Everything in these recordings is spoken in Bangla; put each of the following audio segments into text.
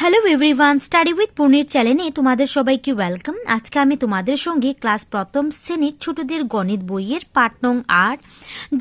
হ্যালো এভরিওয়ান স্টাডি উইথ পূর্ণির চ্যানেলে তোমাদের সবাইকে ওয়েলকাম আজকে আমি তোমাদের সঙ্গে ক্লাস প্রথম শ্রেণির ছোটদের গণিত বইয়ের পাঠ নং আট,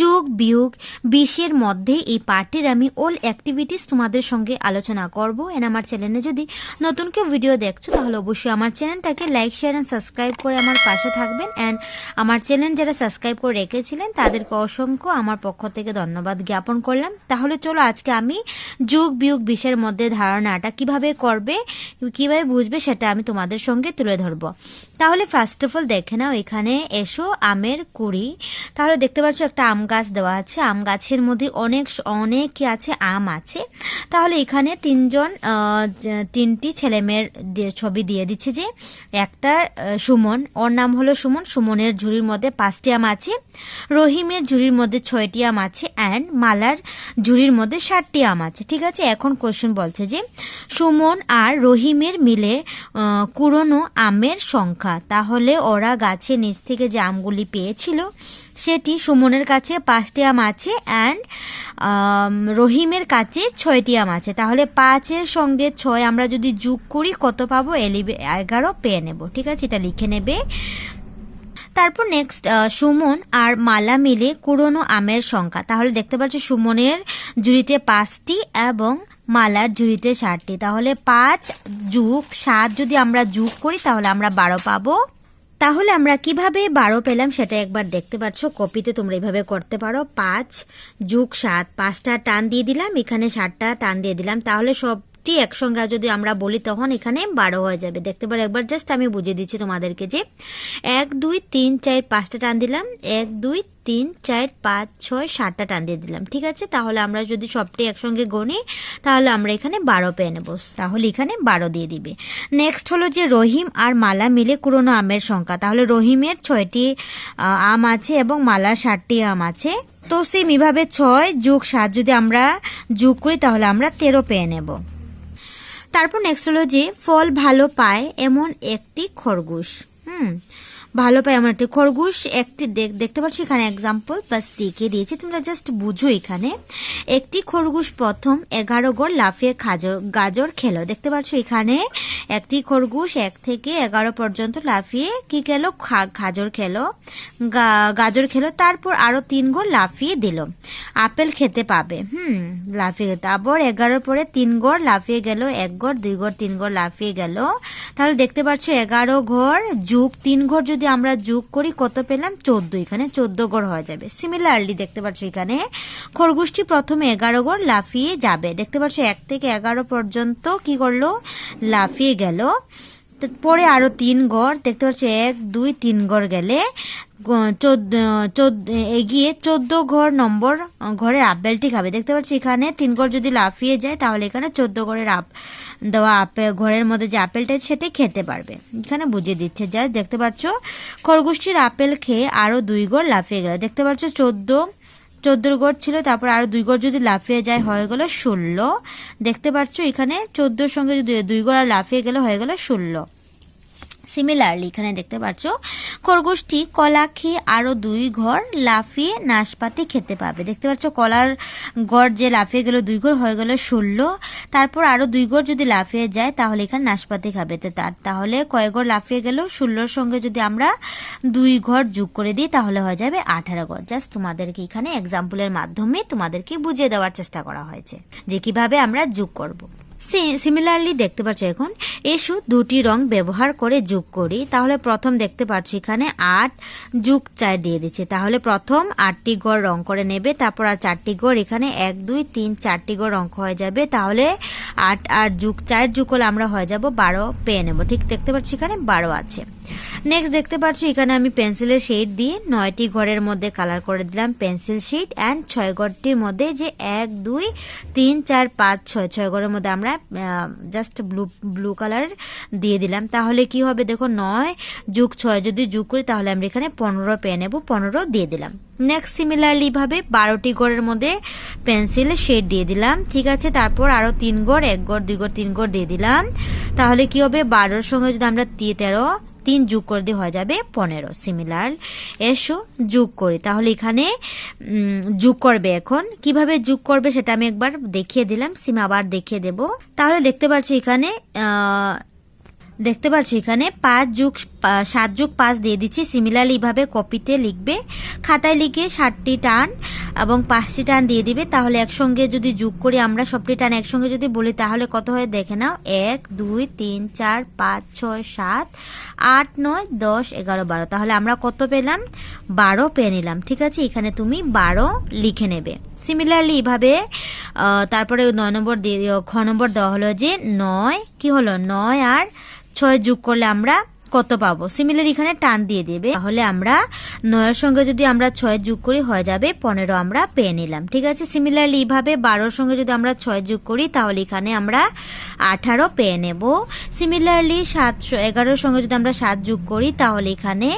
যোগ, বিয়োগ, বিশের মধ্যে এই পাঠের আমি অল অ্যাক্টিভিটিস তোমাদের সঙ্গে আলোচনা করব। এন্ড আমার চ্যানেলে যদি নতুন কেউ ভিডিও দেখছ, তাহলে অবশ্যই আমার চ্যানেলটাকে লাইক শেয়ার অ্যান্ড সাবস্ক্রাইব করে আমার পাশে থাকবেন। অ্যান্ড আমার চ্যানেল যারা সাবস্ক্রাইব করে রেখেছিলেন, তাদেরকে অসংখ্য আমার পক্ষ থেকে ধন্যবাদ জ্ঞাপন করলাম। তাহলে চলো আজকে আমি যোগ, বিয়োগ, বিশের মধ্যে ধারণাটা কীভাবে করবে, কীভাবে বুঝবে সেটা আমি তোমাদের সঙ্গে তুলে ধরবো। তাহলে ফার্স্ট অফ অল দেখে নাও, এখানে এসো, আমের কুড়ি। তাহলে দেখতে পাচ্ছ একটা আম গাছ দেওয়া আছে। আম গাছের মধ্যে অনেক অনেক আছে? আম আছে। তাহলে এখানে তিনজন তিনটি ছেলেমেয়ের ছবি দিয়ে দিচ্ছে যে, একটা সুমন। ওর নাম হলো সুমন। সুমনের ঝুড়ির মধ্যে পাঁচটি আম আছে। রহিমের ঝুড়ির মধ্যে ছয়টি আম আছে অ্যান্ড মালার ঝুড়ির মধ্যে ষাটটি আম আছে। ঠিক আছে? এখন কোশ্চেন বলছে যে, সুমন আর রহিমের মিলে কুড়োনো আমের সংখ্যা। তাহলে ওরা গাছের নিচ থেকে যে আমগুলি পেয়েছিল, সেটি সুমনের কাছে পাঁচটি আম আছে অ্যান্ড রহিমের কাছে ছয়টি আম আছে। তাহলে পাঁচের সঙ্গে ছয় আমরা যদি যোগ করি, কত পাবো? এগারো পেয়ে নেব। ঠিক আছে? এটা লিখে নেবে। তারপর নেক্সট সুমন আর মালা মিলে কুড়োনো আমের সংখ্যা। তাহলে দেখতে পাচ্ছ সুমনের জুড়িতে পাঁচটি এবং মালার ঝুড়িতে ষাটটি। তাহলে পাঁচ যুগ সাত যদি আমরা যুগ করি, তাহলে আমরা বারো পাবো। তাহলে আমরা কীভাবে বারো পেলাম সেটা একবার দেখতে পাচ্ছ। কপিতে তোমরা এইভাবে করতে পারো। পাঁচ যুগ সাত, পাঁচটা টান দিয়ে দিলাম, এখানে সাতটা টান দিয়ে দিলাম। তাহলে সবটি একসঙ্গে যদি আমরা বলি, তখন এখানে বারো হয়ে যাবে। দেখতে পারো, একবার জাস্ট আমি বুঝিয়ে দিচ্ছি তোমাদেরকে যে এক, দুই, তিন, চার, পাঁচটা টান দিলাম। এক, দুই, তিন, চার, পাঁচ, ছয়, সাতটা টান দিয়ে দিলাম। ঠিক আছে? তাহলে আমরা যদি সবটি একসঙ্গে গণি, তাহলে আমরা এখানে বারো পেয়ে নেব। তাহলে এখানে বারো দিয়ে দিবে। নেক্সট হলো যে রহিম আর মালা মিলে কুরোনো আমের সংখ্যা। তাহলে রহিমের ছয়টি আম আছে এবং মালার ষাটটি আম আছে। তো সেম এভাবে ছয় যোগ সাত যদি আমরা যোগ করি, তাহলে আমরা তেরো পেয়ে নেব। তারপর নেক্সট হলো যে ফল ভালো পায় এমন একটি খরগোশ। হুম। ভালো পায় এমন একটি খরগোশ, একটি দেখ- দেখতে পাচ্ছ এখানে এক্সাম্পল বাস দেখিয়ে দিয়েছি। তোমরা জাস্ট বুঝো এখানে। একটি খরগোশ প্রথম এগারো গড় লাফিয়ে খাজর, গাজর খেলো। দেখতে পাচ্ছ এখানে একটি খরগোশ এক থেকে এগারো পর্যন্ত লাফিয়ে কি খেলো? খাজর খেলো। গাজর খেলো। তারপর আরও তিন গড় লাফিয়ে দিল। আপেল খেতে পাবে। হুম, লাফিয়ে তারপর এগারোর পরে তিন গড় লাফিয়ে গেল। এক গড়, দুই গড়, তিন গড় লাফিয়ে গেল। তাহলে দেখতে পাচ্ছ এগারো ঘর যুগ। তিন ঘর যদি আমরা যোগ করি, কত পেলাম? চোদ্দ। এখানে চোদ্দ গড় হয়ে যাবে। সিমিলারলি দেখতে পাচ্ছ এখানে, খরগোশটি প্রথমে এগারো গড় লাফিয়ে যাবে। দেখতে পাচ্ছ, এক থেকে এগারো পর্যন্ত কি করল? লাফিয়ে গেল। পরে আরও তিন গড় দেখতে পাচ্ছ, এক, দুই, তিন গড় গেলে। এগিয়ে চোদ্দ ঘর নম্বর ঘরের আপেলটি খাবে। দেখতে পাচ্ছি, এখানে তিন ঘর যদি লাফিয়ে যায়, তাহলে এখানে চোদ্দ ঘরের আপ, দেওয়া আপেল, ঘরের মধ্যে যে আপেলটা সেটি খেতে পারবে। এখানে বুঝিয়ে দিচ্ছে যা দেখতে পাচ্ছ, খরগোশটির আপেল খেয়ে আরও দুই ঘর লাফিয়ে গেল। দেখতে পাচ্ছ, চোদ্দ চোদ্দোর গড় ছিল, তারপর আরও দুই গড় যদি লাফিয়ে যায়, হয়ে গেল ষোলো। দেখতে পাচ্ছ এখানে চোদ্দোর সঙ্গে যদি দুই গড় আর লাফিয়ে গেলে, হয়ে গেল ষোলো। সিমিলারলি এখানে দেখতে পাচ্ছ খরগোশটি কলা খেয়ে আরও দুই ঘর লাফিয়ে নাশপাতি খেতে পাবে। দেখতে পাচ্ছ কলার গড় যে লাফিয়ে গেল, দুই ঘর হয়ে গেল ষোলো। তারপর আরও দুই ঘর যদি লাফিয়ে যায়, তাহলে এখানে নাশপাতি খাবে। তো তার তাহলে কয় ঘর লাফিয়ে গেল? ষোলোর সঙ্গে যদি আমরা দুই ঘর যোগ করে দিই, তাহলে হয়ে যাবে আঠারো ঘর। জাস্ট তোমাদেরকে এখানে এক্সাম্পলের মাধ্যমে তোমাদেরকে বুঝিয়ে দেওয়ার চেষ্টা করা হয়েছে যে কীভাবে আমরা যোগ করব। সিমিলারলি দেখতে পাচ্ছি এখন, এসো দুটি রং ব্যবহার করে যোগ করি। তাহলে প্রথম দেখতে পাচ্ছি এখানে আট যোগ চার দিয়ে দিচ্ছে। তাহলে প্রথম আটটি গড় রং করে নেবে, তারপর আর চারটি গড় এখানে এক, দুই, তিন, চারটি গড় রং হয়ে যাবে। তাহলে আট আর যুগ চার যুগ করলে আমরা হয়ে যাব বারো, পেয়ে নেব। ঠিক দেখতে পাচ্ছি এখানে বারো আছে। নেক্সট দেখতে পাচ্ছি, এখানে আমি পেন্সিলের শেড দিয়ে নয়টি ঘরের মধ্যে কালার করে দিলাম পেন্সিল শেড অ্যান্ড ছয় ঘরটির মধ্যে যে এক, দুই, তিন, চার, পাঁচ, ছয় ছয় ঘরের মধ্যে আমরা জাস্ট ব্লু ব্লু কালার দিয়ে দিলাম। তাহলে কি হবে দেখো, নয় যুগ ছয় যদি যুগ করি, তাহলে আমরা এখানে পনেরো পেয়ে নেব, পনেরো দিয়ে দিলাম। নেক্সট সিমিলারলি ভাবে বারোটি গড়ের মধ্যে পেন্সিল শেড দিয়ে দিলাম, ঠিক আছে? তারপর আরও তিন গড় এক গড় দুই গড় তিন গড় দিয়ে দিলাম। তাহলে কি হবে, বারোর সঙ্গে যদি আমরা তেরো তিন যোগ করে দিয়ে হয়ে যাবে পনেরো। সিমিলার এসো, যোগ করি। তাহলে এখানে যোগ করবে এখন। কীভাবে যোগ করবে সেটা আমি একবার দেখিয়ে দিলাম সিম আবার দেখিয়ে দেব। তাহলে দেখতে পাচ্ছ এখানে দেখতে পাচ্ছ এখানে পাঁচ যুগ সাত যোগ পাঁচ দিয়ে দিচ্ছি। সিমিলারলি ভাবে কপিতে লিখবে। খাতায় লিখে ষাটটি টান এবং পাঁচটি টান দিয়ে দিবে। তাহলে একসঙ্গে যদি যোগ করি আমরা সবটি টান একসঙ্গে যদি বলি, তাহলে কত হয়? দেখে নাও। এক, দুই, তিন, চার, পাঁচ, ছয়, সাত, আট, নয়, দশ, এগারো, বারো। তাহলে আমরা কত পেলাম? বারো পেয়ে নিলাম। ঠিক আছে? এখানে তুমি বারো লিখে নেবে। সিমিলারলি এভাবে তারপরে নয় নম্বর খ নম্বর দেওয়া হলো যে নয়, কি হলো? নয় আর ছয় যোগ করলে আমরা কত পাবো? সিমিলার এখানে টান দিয়ে দেবে। তাহলে আমরা নয়ের সঙ্গে যদি আমরা ছয় যোগ করি, হয়ে যাবে পনেরো আমরা পেয়ে নিলাম। ঠিক আছে? সিমিলারলি এইভাবে বারোর সঙ্গে যদি আমরা ছয় যোগ করি, তাহলে এখানে আমরা আঠারো পেয়ে নেব। সিমিলারলি সাত, এগারোর সঙ্গে যদি আমরা সাত যোগ করি, তাহলে এখানে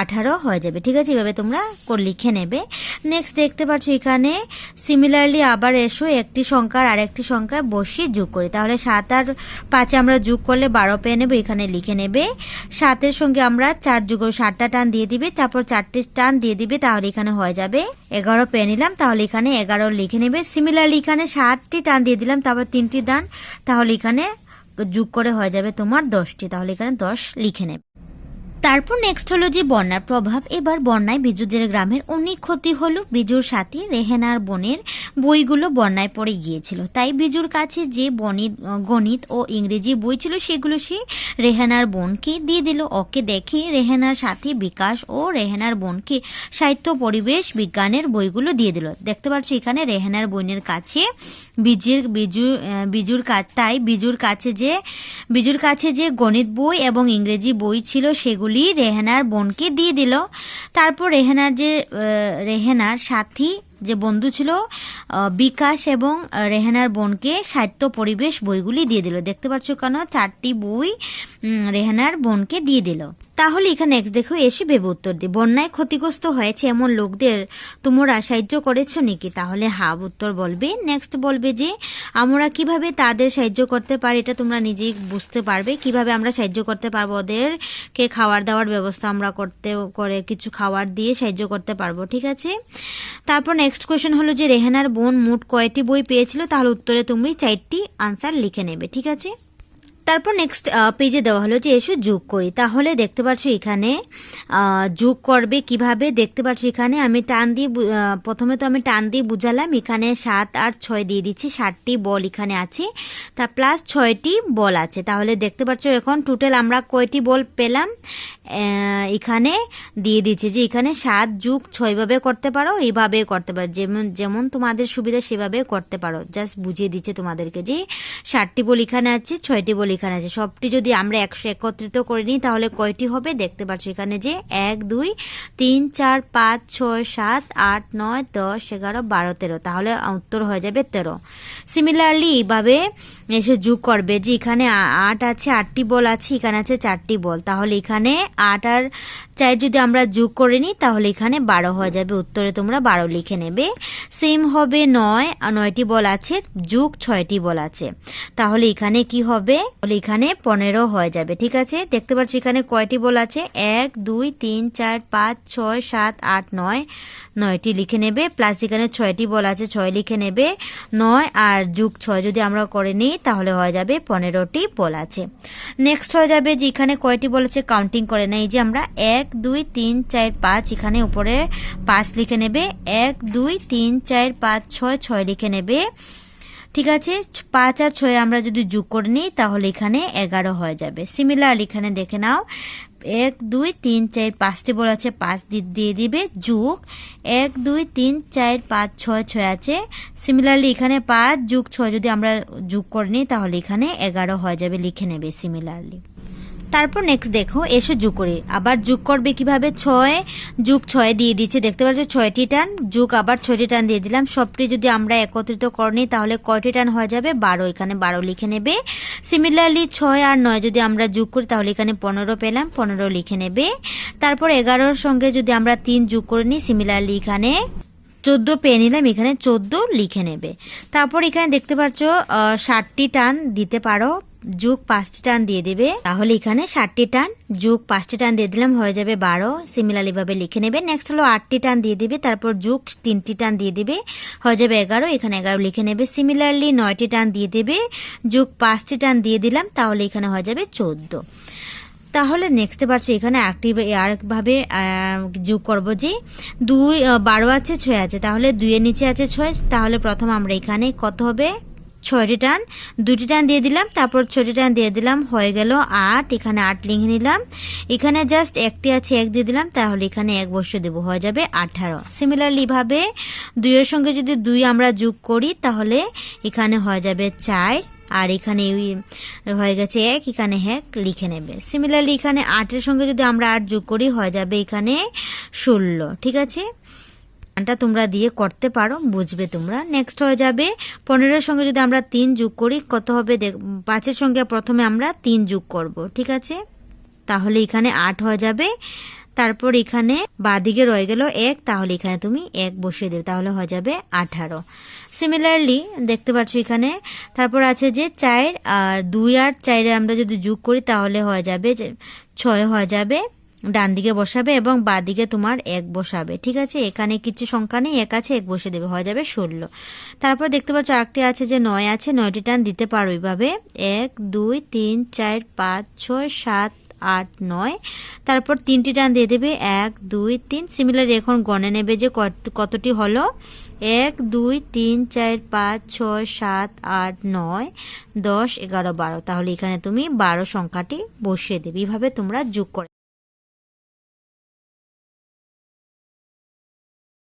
আঠারো হয়ে যাবে। ঠিক আছে, এভাবে তোমরা লিখে নেবে। নেক্সট দেখতে পাচ্ছ এখানে সিমিলারলি আবার এসো একটি সংখ্যার আর একটি সংখ্যা বসিয়ে যোগ করি। তাহলে সাত আর পাঁচে আমরা যোগ করলে বারো পেয়ে নেবে, এখানে লিখে নেবে। সাতের সঙ্গে আমরা চার যোগ সাতটা টান দিয়ে দিবে, তারপর চারটে টান দিয়ে দিবে, তাহলে এখানে হয়ে যাবে এগারো পেয়ে নিলাম। তাহলে এখানে এগারো লিখে নেবে। সিমিলারলি এখানে সাতটি টান দিয়ে দিলাম, তারপর তিনটি দান, তাহলে এখানে যোগ করে হয়ে যাবে তোমার দশটি। তাহলে এখানে দশ লিখে নেবে। তারপর নেক্সট হলো যে বন্যার প্রভাব। এবার বন্যায় বিজুদের গ্রামের অনেক ক্ষতি হলো। বিজুর সাথে রেহেনার বোনের বইগুলো বন্যায় পড়ে গিয়েছিল। তাই বিজুর কাছে যে বনিত গণিত ও ইংরেজি বই ছিল সেগুলো সে রেহেনার বোনকে দিয়ে দিল। ওকে দেখে রেহেনার সাথে বিকাশ ও রেহেনার বোনকে সাহিত্য, পরিবেশ, বিজ্ঞানের বইগুলো দিয়ে দিল। দেখতে পাচ্ছ এখানে রেহেনার বোনের কাছে বিজুর, বিজু বিজুর তাই বিজুর কাছে যে, বিজুর কাছে যে গণিত বই এবং ইংরেজি বই ছিল সেগুলি রেহেনার বোনকে দিয়ে দিল। তারপর রেহেনার যে রেহেনার সাথী যে বন্ধু ছিল বিকাশ এবং রেহেনার বোনকে সাহিত্য পরিবেশ বইগুলি দিয়ে দিল। দেখতে পাচ্ছ কেন? চারটি বই রেহেনার বোনকে দিয়ে দিল। তাহলে এখানে নেক্সট দেখো, এসে ভেবে উত্তর দি বন্যায় ক্ষতিগ্রস্ত হয়েছে এমন লোকদের তোমরা সাহায্য করেছ নাকি? তাহলে হাব উত্তর বলবে। নেক্সট বলবে যে, আমরা কীভাবে তাদের সাহায্য করতে পারি এটা তোমরা নিজেই বুঝতে পারবে। কীভাবে আমরা সাহায্য করতে পারব? ওদেরকে খাওয়ার দাওয়ার ব্যবস্থা আমরা করতে, করে কিছু খাবার দিয়ে সাহায্য করতে পারব, ঠিক আছে? তারপর নেক্সট কোয়েশ্চেন হলো যে, রেহানার বোন মোট কয়টি বই পেয়েছিল? তাহলে উত্তরে তুমি চারটি আনসার লিখে নেবে, ঠিক আছে? তারপর নেক্সট পেজে দেওয়া হলো যে এসো যোগ করি। তাহলে দেখতে পাচ্ছ এখানে যোগ করবে কীভাবে? দেখতে পাচ্ছ এখানে আমি টান দিয়ে প্রথমে তো আমি টান দিয়ে বুঝালাম, এখানে সাত আর ছয় দিয়ে দিচ্ছি ষাটটি বল এখানে আছে, তা প্লাস ছয়টি বল আছে। তাহলে দেখতে পাচ্ছ এখন টোটাল আমরা কয়টি বল পেলাম? এখানে দিয়ে দিচ্ছি যে এখানে সাত যুগ ছয়ভাবে করতে পারো এইভাবে করতে পারো। যেমন যেমন তোমাদের সুবিধা সেভাবে করতে পারো। জাস্ট বুঝিয়ে দিচ্ছে তোমাদেরকে যে ষাটটি বল এখানে আছে, ছয়টি বল এখানে আছে। সবটি যদি আমরা একশো একত্রিত করে নিই, তাহলে কয়টি হবে? দেখতে পাচ্ছ এখানে যে এক, দুই, তিন, চার, পাঁচ, ছয়, সাত, আট, নয়, দশ, এগারো, বারো, তেরো। তাহলে উত্তর হয়ে যাবে তেরো। সিমিলারলি এইভাবে এসে যোগ করবে যে এখানে আট আছে, আটটি বল আছে, এখানে আছে চারটি বল। তাহলে এখানে আট আর চার যদি আমরা যোগ করে নিই, তাহলে এখানে বারো হয়ে যাবে। উত্তরে তোমরা বারো লিখে নেবে। সেম হবে নয়, নয়টি বল আছে, যোগ ছয়টি বল আছে। তাহলে এখানে কি হবে? তাহলে এখানে পনেরো হয়ে যাবে, ঠিক আছে? দেখতে পাচ্ছি এখানে কয়টি বল আছে? এক, দুই, তিন, চার, পাঁচ, ছয়, সাত, আট, নয়। নয়টি লিখে নেবে প্লাস এখানে ছয়টি বল আছে, ছয় লিখে নেবে। নয় আর যুগ ছয় যদি আমরা করে নিই, তাহলে হয়ে যাবে পনেরোটি বল আছে। নেক্সট হয়ে যাবে যে এখানে কয়টি বল আছে কাউন্টিং করে নেই। যে আমরা এক, দুই, তিন, চার, পাঁচ, এখানে উপরে পাঁচ লিখে নেবে। এক, দুই, তিন, চার, পাঁচ, ছয় ছয় লিখে নেবে। ঠিক আছে? পাঁচ আর ছয় আমরা যদি যোগ করে নিই, তাহলে এখানে এগারো হয়ে যাবে। সিমিলার এখানে দেখে নাও। এক, দুই, তিন, চার, পাঁচটি বল আছে, পাঁচ দিয়ে দিবে, যুগ। এক, দুই, তিন, চার, পাঁচ, ছয় ছয় আছে। সিমিলারলি এখানে পাঁচ যুগ ছয় যদি আমরা যোগ করে নিই, তাহলে এখানে এগারো হয়ে যাবে, লিখে নেবে সিমিলারলি তারপর নেক্সট দেখো, এসে যোগ করে। আবার যুগ করবে কীভাবে? ছয়, যুগ ছয় দিয়ে দিচ্ছে। দেখতে পাচ্ছ ছয়টি টান, যুগ আবার ছয়টি টান দিয়ে দিলাম। সবটি যদি আমরা একত্রিত করে নিই, তাহলে কয়টি টান হয়ে যাবে? বারো। এখানে বারো লিখে নেবে। সিমিলারলি ছয় আর নয় যদি আমরা যোগ করি, তাহলে এখানে পনেরো পেলাম, পনেরো লিখে নেবে। তারপর এগারোর সঙ্গে যদি আমরা তিন যোগ করে নিই সিমিলারলি এখানে চোদ্দ পেয়ে নিলাম, এখানে চোদ্দ লিখে নেবে। তারপর এখানে দেখতে পাচ্ছ ষাটটি টান দিতে পারো। যোগ পাঁচটি টান দিয়ে দেবে। তাহলে এখানে ষাটটি টান, যোগ পাঁচটি টান দিয়ে দিলাম, হয়ে যাবে বারো। সিমিলারলি ভাবে লিখে নেবে। নেক্সট হলো আটটি টান দিয়ে দিবে, তারপর যোগ তিনটি টান দিয়ে দিবে, হয়ে যাবে এগারো। এখানে এগারো লিখে নেবে। সিমিলারলি নয়টি টান দিয়ে দেবে, যোগ পাঁচটি টান দিয়ে দিলাম, তাহলে এখানে হয়ে যাবে চোদ্দ। তাহলে নেক্সট পারছি, এখানে আরেকটি আরেকভাবে যোগ করব যে দুই বারো আছে, ছয় আছে। তাহলে দুইয়ের নিচে আছে, ছয়। তাহলে প্রথম আমরা এখানে কত হবে? ছয়টি টান দুটি টান দিয়ে দিলাম, তারপর ছয়টি টান দিয়ে দিলাম, হয়ে গেল আট, এখানে আট লিখে নিলাম। এখানে জাস্ট একটি আছে, এক দিয়ে দিলাম, তাহলে এখানে এক বসে দেবো, হয়ে যাবে আঠারো। সিমিলারলি ভাবে দুইয়ের সঙ্গে যদি দুই আমরা যোগ করি, তাহলে এখানে হয়ে যাবে চার, আর এখানে হয়ে গেছে এক, এখানে হ্যাক লিখে নেবে। সিমিলারলি এখানে আটের সঙ্গে যদি আমরা আট যোগ করি, হয়ে যাবে এখানে ষোলো, ঠিক আছে? গানটা তোমরা দিয়ে করতে পারো, বুঝবে তোমরা। নেক্সট হয়ে যাবে পনেরোর সঙ্গে যদি আমরা তিন যোগ করি, কত হবে পাঁচের সঙ্গে প্রথমে আমরা তিন যোগ করব, ঠিক আছে? তাহলে এখানে আট হয়ে যাবে। তারপর এখানে বাদিকে রয়ে গেল এক, তাহলে এখানে তুমি এক বসিয়ে দেবে, তাহলে হয়ে যাবে আঠারো। সিমিলারলি দেখতে পাচ্ছ এখানে, তারপর আছে যে চার আর দুই আর চারে আমরা যদি যোগ করি, তাহলে হয়ে যাবে ছয় হয়ে যাবে। ডান দিকে বসাবে এবং বাঁ দিকে তোমার এক বসাবে। ঠিক আছে? এখানে কিছু সংখ্যা নেই, এক আছে, এক বসে দেবে। হয়ে যাবে ষোলো। তারপর দেখতে পাচ্ছ আরেকটি আছে যে নয় আছে, নয়টি টান দিতে পারো এইভাবে। এক, দুই, তিন, চার, পাঁচ, ছয়, সাত, আট, নয়। তারপর তিনটি টান দিয়ে দেবে। এক, দুই, তিন। সিমিলার এখন গণে নেবে যে কত- কতটি হলো? এক, দুই, তিন, চার, পাঁচ, ছয়, সাত, আট, নয়, দশ, এগারো, বারো। তাহলে এখানে তুমি বারো সংখ্যাটি বসিয়ে দেবে। এইভাবে তোমরা যোগ করে